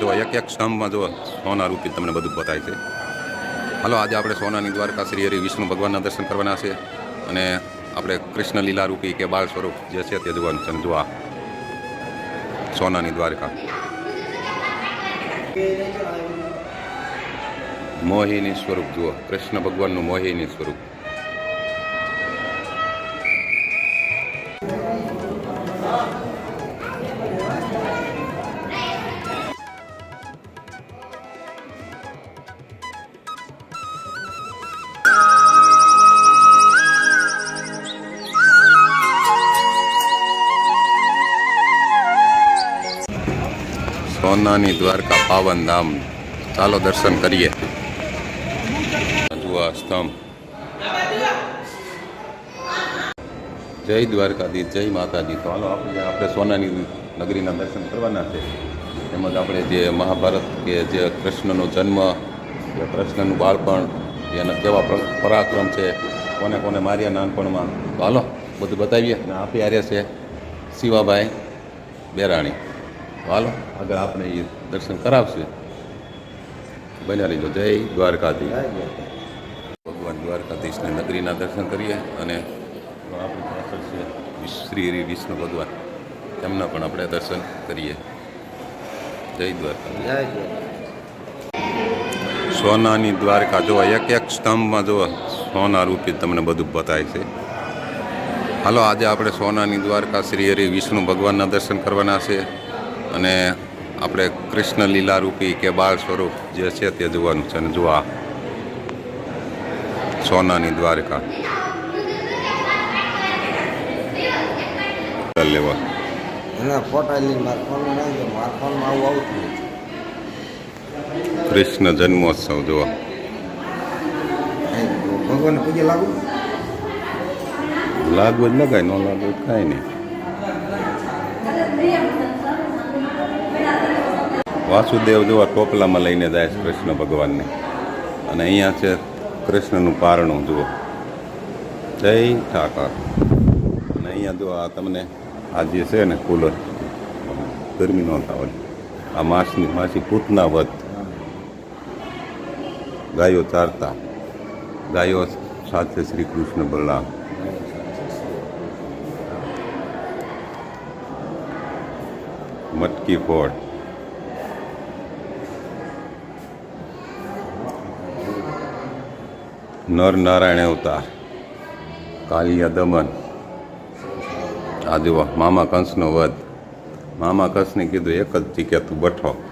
જો એક એક સ્તંભમાં જો સોના રૂપી તમને બધું બતાય છે. હાલો, આજે આપણે સોનાની દ્વારકા શ્રી હરિ વિષ્ણુ ભગવાનના દર્શન કરવાના છે અને આપણે કૃષ્ણ લીલા રૂપી કે બાળ સ્વરૂપ જે છે તે જોવાનું છે જોવા સોનાની દ્વારકા. મોહિની સ્વરૂપ જુઓ, કૃષ્ણ ભગવાનનું મોહિની સ્વરૂપ. સોનાની દ્વારકા પાવન ધામ. ચાલો દર્શન કરીએ. જુઓ સ્તંભ. જય દ્વારકાધી જય માતાજી. તો હાલો, આપણે આપણે સોનાની નગરીના દર્શન કરવાના છે. તેમજ આપણે જે મહાભારત કે જે કૃષ્ણનો જન્મ કે કૃષ્ણનું બાળપણ એના કેવા પરાક્રમ છે, કોને કોને માર્યા નાનપણમાં. તો હાલો, બધું બતાવીએ. અને આપી આર્યા છે શિવાભાઈ બેરાણી. હાલો આગળ આપણે એ દર્શન કરાવશે. બન્યા લીધો. જય દ્વારકાધીશ. ભગવાન દ્વારકાધીશની નગરીના દર્શન કરીએ અને આપણી પાછળ છે શ્રી હરિ વિષ્ણુ ભગવાન. તેમના પણ આપણે દર્શન કરીએ. જય દ્વારકા સોનાની દ્વારકા જોવા એક એક સ્તંભમાં જોવા સોના રૂપી તમને બધું બતાય છે. હાલો આજે આપણે સોનાની દ્વારકા શ્રી હરિ વિષ્ણુ ભગવાનના દર્શન કરવાના છે. અને આપણે કૃષ્ણ લીલારૂપી કે બાળ સ્વરૂપ જે છે તે જોવાનું છે અને જોવા સોનાની દ્વારકા. લેવા. એના ફોટા લઈને મારા ફોનમાં નાખજો મારા ફોનમાં આવું આવતું કૃષ્ણ જન્મોત્સવ જોવા. ભગવાન પગે લાગુ? લાગુ જ લગાય ન લાગુ કાંઈ નહીં. વાસુદેવ જોવા ટોપલામાં લઈને જાય છે કૃષ્ણ ભગવાનને. અને અહીંયા છે કૃષ્ણનું પારણું, જુઓ. જય ઠાકર. અને અહીંયા જો આ તમને આ જે છે ને કુલર ગરમી ન થવા. આ માસની, માસી પૂતના વધ. ગાયો ચારતા. ગાયો સાથે શ્રી કૃષ્ણ બલરામ મટકી ફોડ. નર નારાયણ અવતાર. કાલિયા દમન. આ જુઓ, મામા કંસનો વધ. મામા કંસને કીધું, એક જ તું બઠો.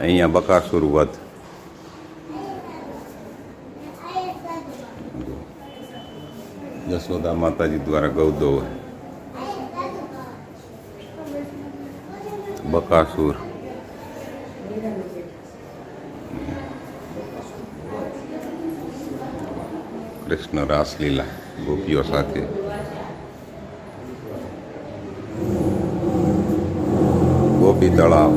અહીંયા બકાસુર વધ. યશોદા માતાજી દ્વારા ગૌદો બકાસુર. કૃષ્ણ રાસલીલા ગોપીઓ સાથે. ગોપી તળાવ.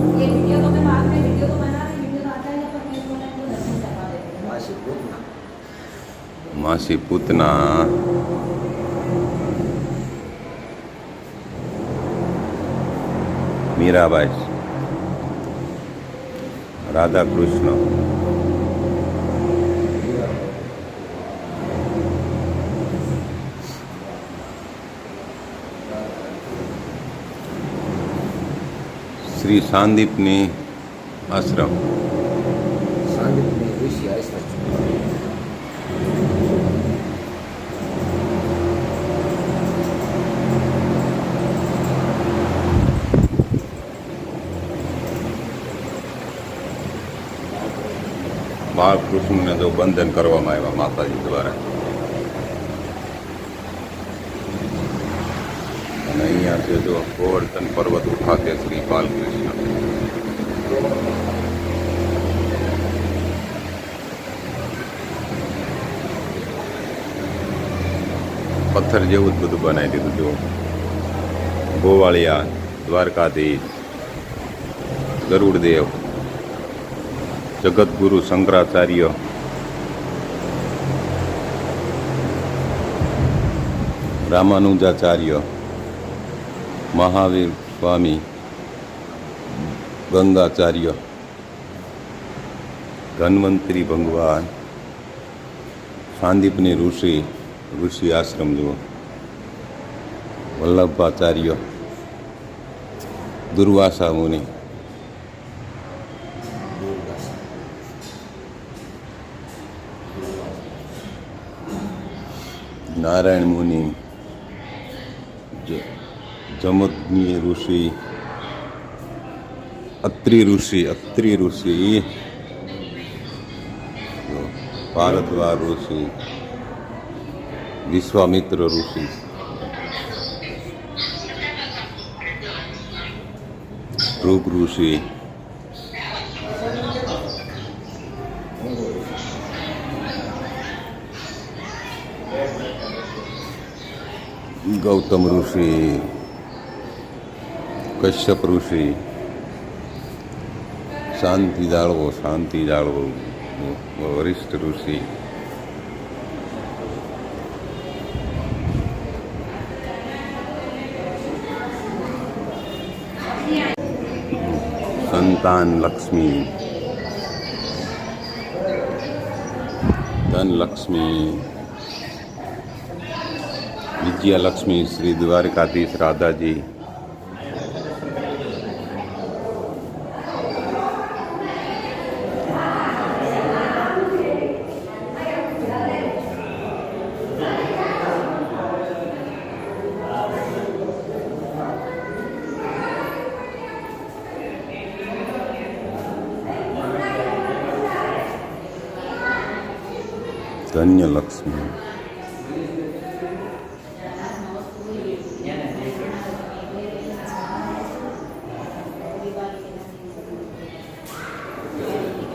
માસી પૂતના. મીરાબાઈ. રાધા કૃષ્ણ શ્રી સાંદીપની આશ્રમ સાંદીપની ઋષિ આશ્રમ બાળકૃષ્ણને જો બંધન કરવામાં આવ્યા માતાજી દ્વારા અને અહીંયા છે જો ગોવર્ધન પર્વત ખાતે શ્રી બાલકૃષ્ણ. પથ્થર જેવું જ બધું બનાવી દીધું જો ગોવાળિયા, દ્વારકાધીશ, ગરુડદેવ જગતગુરુ શંકરાચાર્ય. રામાનુજાચાર્ય મહાવીર સ્વામી ગંગાચાર્ય ધન્વંતરી ભગવાન સાંદીપની ઋષિ ઋષિ આશ્રમ જુઓ વલ્લભાચાર્ય દુર્વાસા મુનિ નારાયણ મુનિ જ- જમદગ્નિ ઋષિ અત્રિ ઋષિ અત્રિ ઋષિ ભારદ્વાર ઋષિ વિશ્વામિત્ર ઋષિ. ભૃગ ઋષિ. ગૌતમ ઋષિ. કશ્યપ ઋષિ શાંતિ જાળવો શાંતિ જાળવો વરિષ્ઠ ઋષિ સંતાન લક્ષ્મી ધન Lakshmi Vijayalakshmi Shri Dwarkadhish Radhaji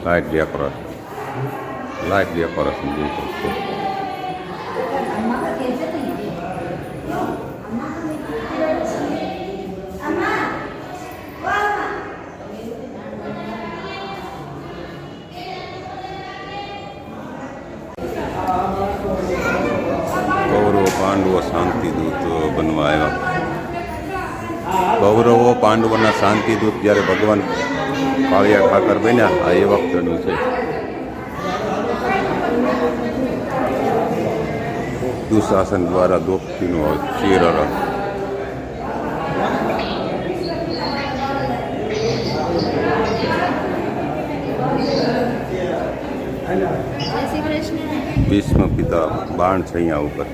Like dia para Like dia para sendiri Oke Pandu Santi Dut benua ya. Bahwa Pandu Santi Dut jadi Bhagawan. કાળિયા ઠાકર બન્યા. આ એ વખતનું છે. દુશાસન દ્વારા દોપતીનો ચીરર ભીષ્મ પિતા બાણ છે અહીંયા ઉપર.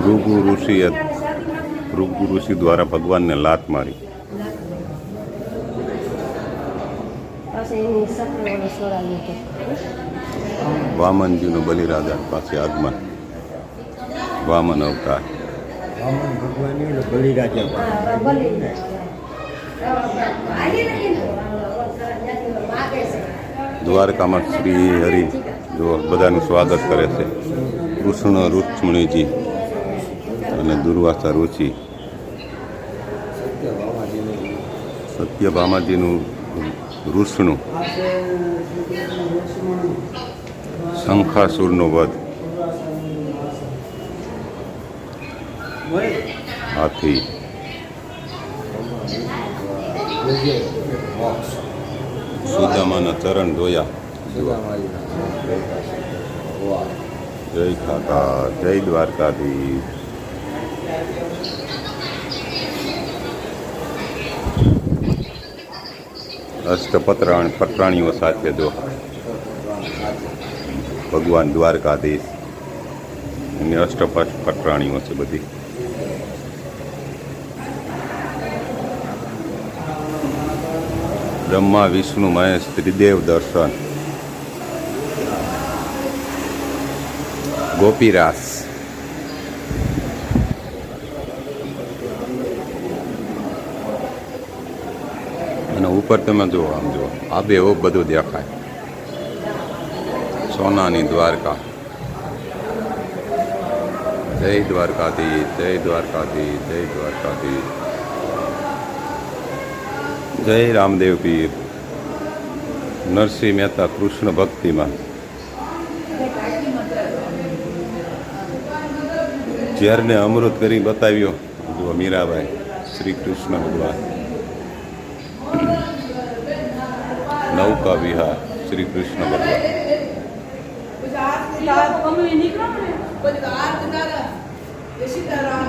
ભૃગુ ઋષિએ ભૃગુ ઋષિ દ્વારા ભગવાનને લાત મારી. વામનજીનું બલિરાજા પાસે આગમન. વામન અવતાર. વામન ભગવાનની ને બલિરાજા બલી દ્વારકામાં શ્રી હરિ જો બધાનું સ્વાગત કરે છે. કૃષ્ણ રૂક્ષ્મણીજી. અને દુર્વાસા રુચિ. સત્યભામાજીનું ઋષનું શંખાસુરનો વધ. હાથી. સુદામાના ચરણ ધોયા જય. ખાતા જય દ્વારકાધીશ. અષ્ટપત્રાણ પત્રાણીઓ સાથે દોહા. ભગવાન દ્વારકાધીશ એની અષ્ટપટ પત્રાણીઓ છે બધી. બ્રહ્મા, વિષ્ણુ, મહેશ, ત્રિદેવ દર્શન. ગોપીરાસ અને ઉપર તમે જુઓ, આમ જુઓ. આ બે બધું દેખાય. સોનાની દ્વારકા. જય દ્વારકાધી જય દ્વારકાધી જય દ્વારકાધી. જય રામદેવ પીર. નરસિંહ મહેતા કૃષ્ણ ભક્તિમાં. ઝેરને અમૃત કરી બતાવ્યો. જો મીરાબાઈ, શ્રી કૃષ્ણ ભગવાન. નૌકા વિહાર શ્રી કૃષ્ણ ભગવાન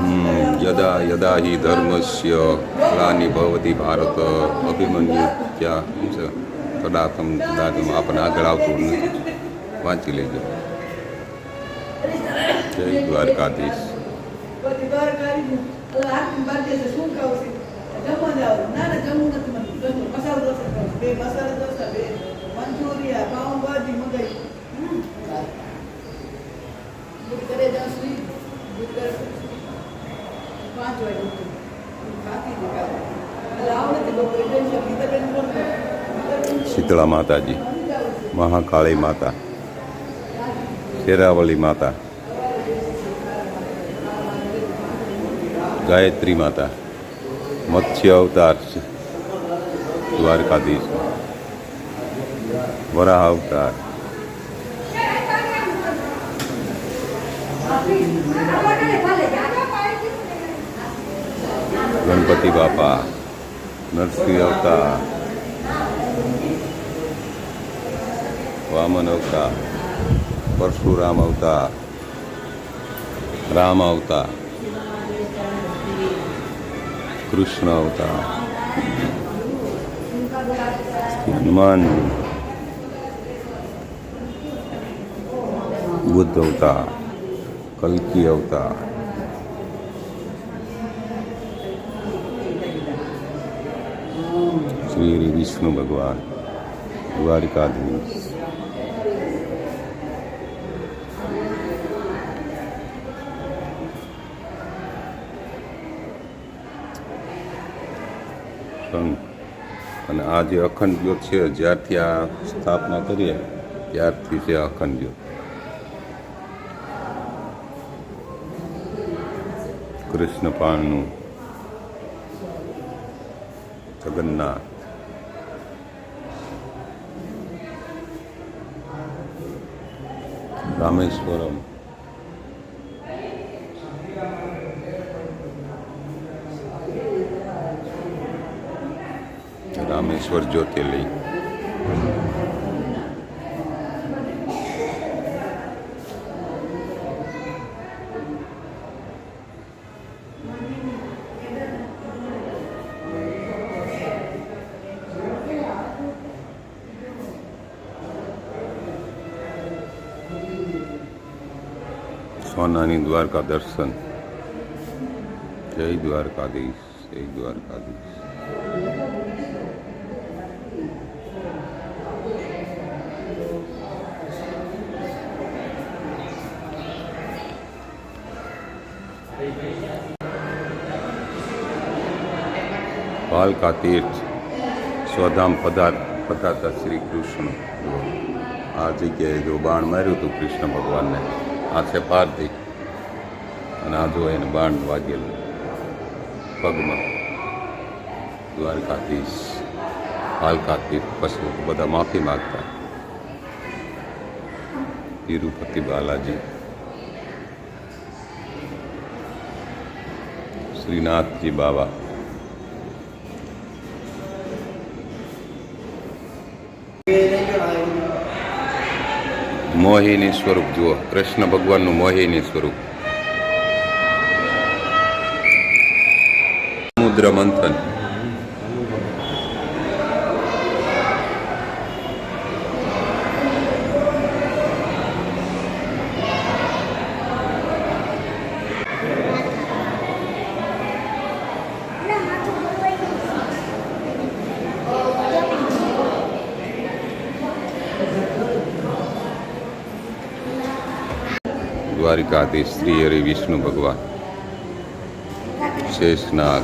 હમ, યદા યદા હિ ધર્મસ્ય ગ્લાનિભવતી ભારત અભિમન્યુ ત્યાં છે તદાતમ તદાતમ આપણને આગળ આવતું નથી વાંચી લેજો જય દ્વારકાધીશ શું ખાવું છે જમવા જાવ ના ના જમવું નથી મને જમવું મસાલા ઢોસા ખાવું છે. બે મસાલા શીતળા માતાજી મહાકાળી માતા શેરાવલી માતા ગાયત્રી માતા મત્સ્ય અવતાર છે દ્વારકાધીશ વરાહ અવતાર ગણપતિ બાપા નરસિંહ અવતાર વામન અવતાર, પરશુરામ અવતાર, રામ અવતાર, કૃષ્ણ અવતાર હનુમાનજી બુદ્ધ અવતાર, કલ્કી અવતાર. શ્રી વિષ્ણુ ભગવાન, દ્વારિકાધીશ. સંઘ અને આ જે અખંડ જ્યોત છે, જ્યારથી આ સ્થાપના કરીએ, ત્યારથી છે અખંડ જ્યોત કૃષ્ણપાણનું જગન્નાથ. રામેશ્વરમ. રામેશ્વર જ્યોતિર્લિંગ સોનાની દ્વારકા દર્શન જય દ્વારકાધીશ જય દ્વારકાધીશ પાલકા તીર્થ સ્વધામ પદાર્થ પધારતા શ્રી કૃષ્ણ. આ જગ્યાએ જો બાણ માર્યું હતું કૃષ્ણ ભગવાનને આ છે પાર્થિક અને આ જો એને બાણ વાગેલું પગમાં, દ્વારકાધીશ પાલકા તીર્થ પશુ બધા માફી માગતા. તિરુપતિ બાલાજી, શ્રીનાથજી બાબા મોહિની સ્વરૂપ. જુઓ કૃષ્ણ ભગવાનનું મોહિની સ્વરૂપ. સમુદ્ર મંથન. દ્વારિકાધીશ શ્રી હરિ વિષ્ણુ ભગવાન. શેષનાગ.